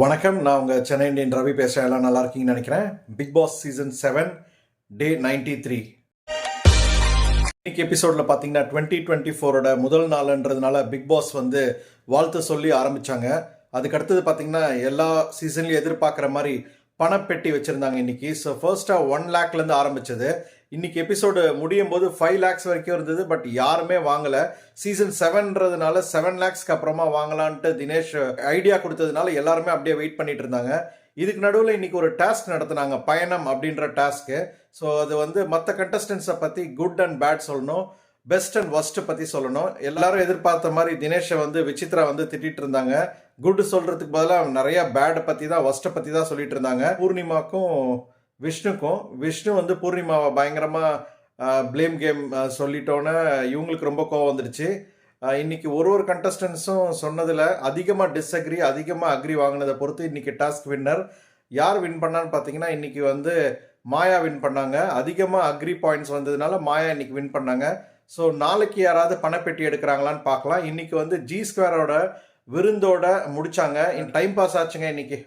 வணக்கம். நான் உங்கள் சென்னை இந்தியன் ரவி பேசுகிறேன் எல்லாம் நல்லா இருக்கீங்கன்னு நினைக்கிறேன். Bigg Boss season seven day ninety three இன்னைக்கு எபிசோடில் பார்த்தீங்கன்னா டுவெண்ட்டி டுவெண்ட்டி ஃபோரோட முதல் நாள்ன்றதுனால பிக் பாஸ் வந்து வாழ்த்து சொல்லி ஆரம்பித்தாங்க அதுக்கு அடுத்தது பார்த்தீங்கன்னா எல்லா சீசன்லையும் எதிர்பார்க்குற மாதிரி பணப்பெட்டி வச்சுருந்தாங்க இன்றைக்கி ஸோ ஃபர்ஸ்ட்டாக ஒன் லேக்லேருந்து ஆரம்பிச்சது. இன்னைக்கு எபிசோடு முடியும் போது ஃபைவ் லேக்ஸ் வரைக்கும் இருந்தது பட் யாருமே வாங்கலை. சீசன் செவன்றதுனால செவன் லேக்ஸ்க்கு அப்புறமா வாங்கலான்ட்டு தினேஷ் ஐடியா கொடுத்ததுனால எல்லாருமே அப்படியே வெயிட் பண்ணிட்டு இருந்தாங்க. இதுக்கு நடுவில் இன்னைக்கு ஒரு டாஸ்க் நடத்தினாங்க பயணம் அப்படின்ற டாஸ்க்கு ஸோ அது வந்து மற்ற கண்டஸ்டன்ஸை பற்றி குட் அண்ட் பேட் சொல்லணும் பெஸ்ட் அண்ட் ஒஸ்ட்டை பற்றி சொல்லணும். எல்லாரும் எதிர்பார்த்த மாதிரி தினேஷை வந்து விசித்ரா வந்து திட்டிட்டு இருந்தாங்க. குட் சொல்றதுக்கு பதிலாக நிறைய பேட் பற்றி தான் ஒஸ்ட்டை பற்றி தான் சொல்லிட்டு இருந்தாங்க. பூர்ணிமாக்கும் விஷ்ணுக்கும் விஷ்ணு வந்து பூர்ணிமாவை பயங்கரமாக ப்ளேம் கேம் சொல்லிட்டோன்னே இவங்களுக்கு ரொம்ப கோவம் வந்துடுச்சு. இன்னைக்கு ஒரு ஒரு கண்டஸ்டன்ஸும் சொன்னதில் அதிகமாக டிஸ்அக்ரி அதிகமாக அக்ரி வாங்கினதை பொறுத்து இன்னைக்கு டாஸ்க் வின்னர் யார் வின் பண்ணான்னு பார்த்தீங்கன்னா இன்னைக்கு வந்து மாயா வின் பண்ணாங்க. அதிகமாக அக்ரி பாயிண்ட்ஸ் வந்ததுனால மாயா இன்னைக்கு வின் பண்ணாங்க. ஸோ நாளைக்கு யாராவது பணப்பெட்டி எடுக்கிறாங்களான்னு பார்க்கலாம். இன்னைக்கு வந்து ஜி ஸ்கொயரோட விருந்தோட முடிச்சாங்க. டைம் பாஸ் ஆச்சுங்க இன்னைக்கு.